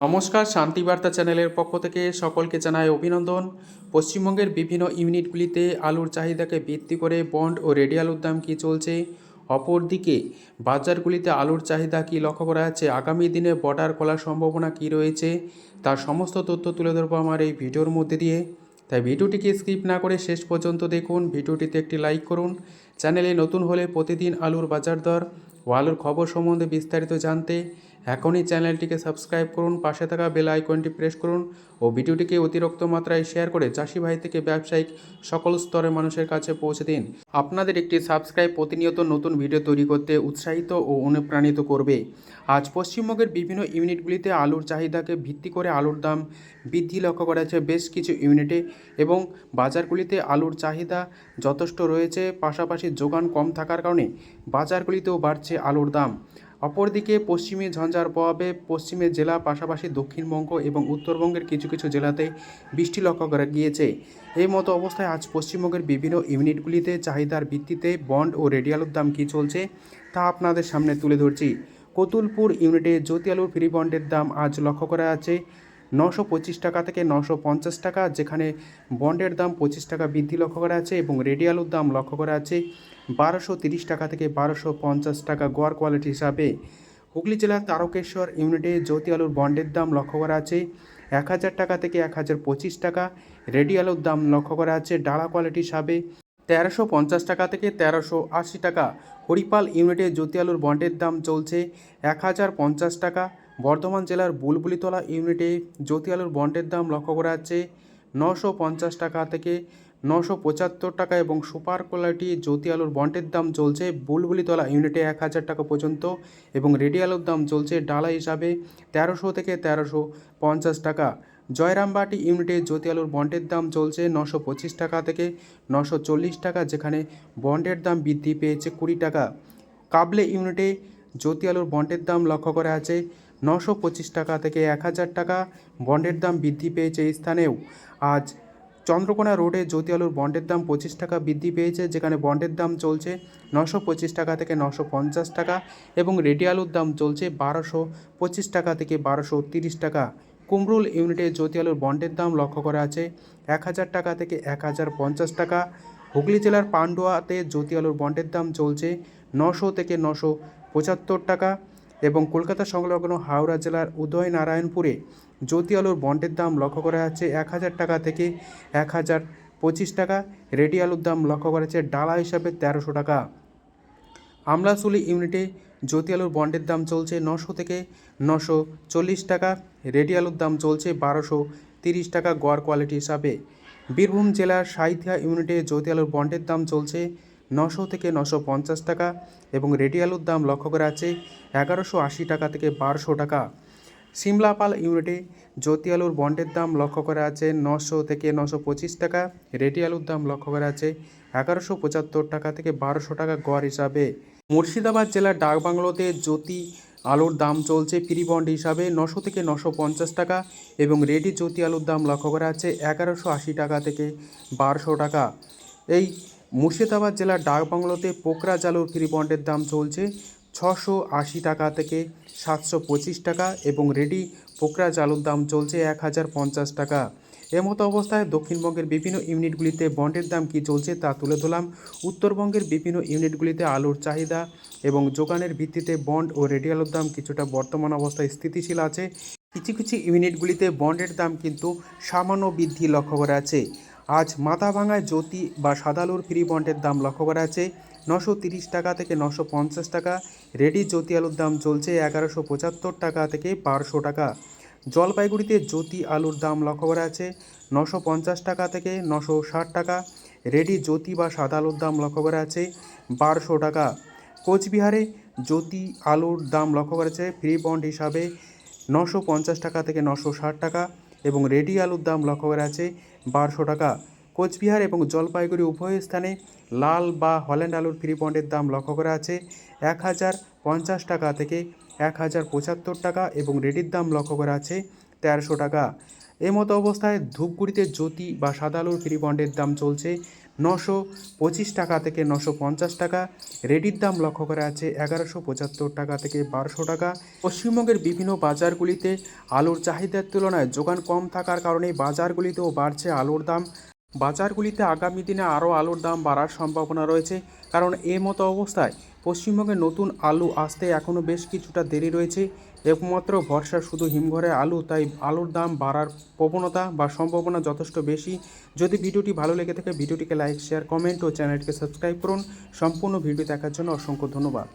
নমস্কার শান্তিবার্তা চ্যানেলের পক্ষ থেকে সকলকে জানায় অভিনন্দন। পশ্চিমবঙ্গের বিভিন্ন ইউনিটগুলিতে আলুর চাহিদাকে ভিত্তি করে বন্ড ও রেডি আলুর দাম কী চলছে? অপরদিকে, বাজারগুলিতে আলুর চাহিদা কী লক্ষ্য করা যাচ্ছে? আগামী দিনে বর্ডার খোলার সম্ভাবনা কী রয়েছে? তার সমস্ত তথ্য তুলে ধরবো আমার এই ভিডিওর মধ্যে দিয়ে। তাই ভিডিওটিকে স্কিপ না করে শেষ পর্যন্ত দেখুন। ভিডিওটিতে একটি লাইক করুন। চ্যানেলে নতুন হলে প্রতিদিন আলুর বাজার দর ও আলুর খবর সম্বন্ধে বিস্তারিত জানতে এখনই চ্যানেলটিকে সাবস্ক্রাইব করুন, পাশে থাকা বেল আইকনটি প্রেস করুন ও ভিডিওটিকে অতিরিক্ত মাত্রায় শেয়ার করে চাষি ভাই থেকে ব্যবসায়িক সকল স্তরের মানুষের কাছে পৌঁছে দিন। আপনাদের একটি সাবস্ক্রাইব প্রতিনিয়ত নতুন ভিডিও তৈরি করতে উৎসাহিত ও অনুপ্রাণিত করবে। আজ পশ্চিমবঙ্গের বিভিন্ন ইউনিটগুলিতে আলুর চাহিদাকে ভিত্তি করে আলুর দাম বৃদ্ধি লক্ষ্য করা যাচ্ছে বেশ কিছু ইউনিটে এবং বাজারগুলিতে আলুর চাহিদা যথেষ্ট রয়েছে, পাশাপাশি যোগান কম থাকার কারণে বাজারগুলিতেও বাড়ছে আলুর দাম। অপরদিকে পশ্চিমে ঝঞ্ঝার প্রভাবে পশ্চিমের জেলা, পাশাপাশি দক্ষিণবঙ্গ এবং উত্তরবঙ্গের কিছু কিছু জেলাতে বৃষ্টি লক্ষ্য করা গিয়েছে। এই মতো অবস্থায় আজ পশ্চিমবঙ্গের বিভিন্ন ইউনিটগুলিতে চাহিদার ভিত্তিতে বন্ড ও রেডি আলুর দাম কী চলছে, তা আপনাদের সামনে তুলে ধরছি। কতুলপুর ইউনিটে জ্যোতি আলুর ফ্রি বন্ডের দাম আজ লক্ষ্য করা আছে নশো পঁচিশ টাকা থেকে নশো পঞ্চাশ টাকা, যেখানে বন্ডের দাম পঁচিশ টাকা বৃদ্ধি লক্ষ্য করা আছে এবং রেডি আলুর দাম লক্ষ্য করা আছে বারোশো তিরিশ টাকা থেকে বারোশো পঞ্চাশ টাকা গড় কোয়ালিটি হিসাবে। হুগলি জেলার তারকেশ্বর ইউনিটে জ্যোতি আলুর বন্ডের দাম লক্ষ্য করা আছে এক হাজার টাকা থেকে এক হাজার পঁচিশ টাকা রেডি আলুর দাম লক্ষ্য করা আছে ডালা কোয়ালিটি হিসাবে তেরোশো পঞ্চাশ টাকা থেকে তেরোশো আশি টাকা। হরিপাল ইউনিটে জ্যোতি আলুর বন্ডের দাম চলছে এক হাজার পঞ্চাশ টাকা বর্ধমান জেলার বুলবুলিতলা ইউনিটে জ্যোতি আলুর বন্ডের দাম লক্ষ্য করা যাচ্ছে নশো পঞ্চাশ টাকা থেকে নশো পঁচাত্তর টাকা এবং সুপার কোয়ালিটি জ্যোতি আলুর বন্ডের দাম চলছে বুলবুলিতলা ইউনিটে এক হাজার টাকা পর্যন্ত এবং রেডি আলুর দাম চলছে ডালা হিসাবে তেরোশো থেকে তেরোশো পঞ্চাশ টাকা। জয়রামবাটি ইউনিটে জ্যোতি আলুর বন্ডের দাম চলছে নশো পঁচিশ টাকা থেকে নশো চল্লিশ টাকা, যেখানে বন্ডের দাম বৃদ্ধি পেয়েছে কুড়ি টাকা। কাবলে ইউনিটে জ্যোতি আলুর বন্ডের দাম লক্ষ্য করা আছে নশো পঁচিশ টাকা থেকে এক হাজার টাকা বন্ডের দাম বৃদ্ধি পেয়েছে এই স্থানেও। আজ চন্দ্রকোনা রোডে জ্যোতি আলুর বন্ডের দাম পঁচিশ টাকা বৃদ্ধি পেয়েছে, যেখানে বন্ডের দাম চলছে নশো পঁচিশ টাকা থেকে নশো পঞ্চাশ টাকা এবং রেডি আলুর দাম চলছে বারোশো পঁচিশ টাকা থেকে বারোশো তিরিশ টাকা। কুমরুল ইউনিটে জ্যোতি আলুর বন্ডের দাম লক্ষ্য করা আছে এক হাজার টাকা থেকে এক হাজার পঞ্চাশ টাকা। হুগলি জেলার পান্ডুয়াতে জ্যোতি আলুর বন্ডের দাম চলছে নশো থেকে নশো পঁচাত্তর টাকা। এবং কলকাতা সংলগ্ন হাওড়া জেলার উদয় নারায়ণপুরে জ্যোতি আলুর বন্ডের দাম লক্ষ্য করা যাচ্ছে এক হাজার টাকা থেকে এক হাজার পঁচিশ টাকা। রেডি আলুর দাম লক্ষ্য করা যাচ্ছে ডালা হিসাবে তেরোশো টাকা। আমলাশুলি ইউনিটে জ্যোতি আলুর বন্ডের দাম চলছে নশো থেকে নশো চল্লিশ টাকা। রেডি আলুর দাম চলছে বারোশো তিরিশ টাকা গড় কোয়ালিটি হিসাবে। বীরভূম জেলার সাইথিয়া ইউনিটে জ্যোতি আলুর বন্ডের দাম চলছে নশো থেকে নশো পঞ্চাশ টাকা এবং রেডি আলুর দাম লক্ষ্য করা আছে এগারোশো আশি টাকা থেকে বারোশো টাকা। সিমলাপাল ইউনিটে জ্যোতি আলুর বন্ডের দাম লক্ষ্য করা আছে নশো থেকে নশো পঁচিশ টাকা রেডি আলুর দাম লক্ষ্য করা আছে এগারোশো পঁচাত্তর টাকা থেকে বারোশো টাকা গড় হিসাবে। মুর্শিদাবাদ জেলার ডাকবাংলোতে জ্যোতি আলুর দাম চলছে ফ্রি বন্ড হিসাবে নশো থেকে নশো পঞ্চাশ টাকা এবং রেডি জ্যোতি আলুর দাম লক্ষ্য করা আছে এগারোশো আশি টাকা থেকে বারোশো টাকা। এই মুর্শিদাবাদ জেলার ডাকবাংলোতে পোকরা জালুর ফ্রি বন্ডের দাম চলছে ছশো আশি টাকা থেকে সাতশো পঁচিশ টাকা এবং রেডি পোকরা চালুর দাম চলছে এক হাজার পঞ্চাশ টাকা। এমতো অবস্থায় দক্ষিণবঙ্গের বিভিন্ন ইউনিটগুলিতে বন্ডের দাম কী চলছে তা তুলে ধরলাম। উত্তরবঙ্গের বিভিন্ন ইউনিটগুলিতে আলুর চাহিদা এবং যোগানের ভিত্তিতে বন্ড ও রেডি আলুর দাম কিছুটা বর্তমান অবস্থায় স্থিতিশীল আছে। কিছু কিছু ইউনিটগুলিতে বন্ডের দাম কিন্তু সামান্য বৃদ্ধি লক্ষ্য করা আছে আজ মাথাভাঙায় জ্যোতি বা সাদালুর ফ্রি বন্ডের দাম লক্ষ্য করা আছে নশো তিরিশ টাকা থেকে নশো পঞ্চাশ টাকা। রেডি জ্যোতি আলুর দাম চলছে এগারোশো পঁচাত্তর টাকা থেকে বারোশো টাকা। জলপাইগুড়িতে জ্যোতি আলুর দাম লক্ষ্য করা আছে নশো পঞ্চাশ টাকা থেকে নশো ষাট টাকা। রেডি জ্যোতি বা সাদা আলুর দাম লক্ষ্য করা আছে বারোশো টাকা। কোচবিহারে জ্যোতি আলুর দাম লক্ষ্য করা আছে ফ্রি বন্ড হিসাবে নশো পঞ্চাশ টাকা থেকে নশো ষাট টাকা এবং রেডি আলুর দাম লক্ষ্য করা আছে বারোশো টাকা। কোচবিহার এবং জলপাইগুড়ি উভয় স্থানে লাল বা হল্যান্ড আলুর ফ্রি বন্ডের দাম লক্ষ্য করা আছে। এক হাজার পঞ্চাশ টাকা থেকে এক হাজার পঁচাত্তর টাকা এবং রেডির দাম লক্ষ্য করা আছে তেরোশো টাকা। এ মতো অবস্থায় ধূপগুড়িতে জ্যোতি বা সাদা আলুর ফ্রি বন্ডের দাম চলছে নশো পঁচিশ টাকা থেকে নশো পঞ্চাশ টাকা। রেডির দাম লক্ষ্য করা আছে এগারোশো পঁচাত্তর টাকা থেকে বারোশো টাকা। পশ্চিমবঙ্গের বিভিন্ন বাজারগুলিতে আলুর চাহিদার তুলনায় যোগান কম থাকার কারণে বাজারগুলিতেও বাড়ছে আলুর দাম। বাজারগুলিতে আগামী দিনে আরও আলুর দাম বাড়ার সম্ভাবনা রয়েছে, কারণ এ মতো অবস্থায় পশ্চিমবঙ্গে নতুন আলু আসতে এখনও বেশ কিছুটা দেরি রয়েছে। একমাত্র ভরসা শুধু হিমঘরে আলু, তাই আলুর দাম বাড়ার প্রবণতা বা সম্ভাবনা যথেষ্ট বেশি। যদি ভিডিওটি ভালো লেগে থাকে, ভিডিওটিকে লাইক, শেয়ার, কমেন্ট ও চ্যানেলটিকে সাবস্ক্রাইব করুন। সম্পূর্ণ ভিডিও দেখার জন্য অসংখ্য ধন্যবাদ।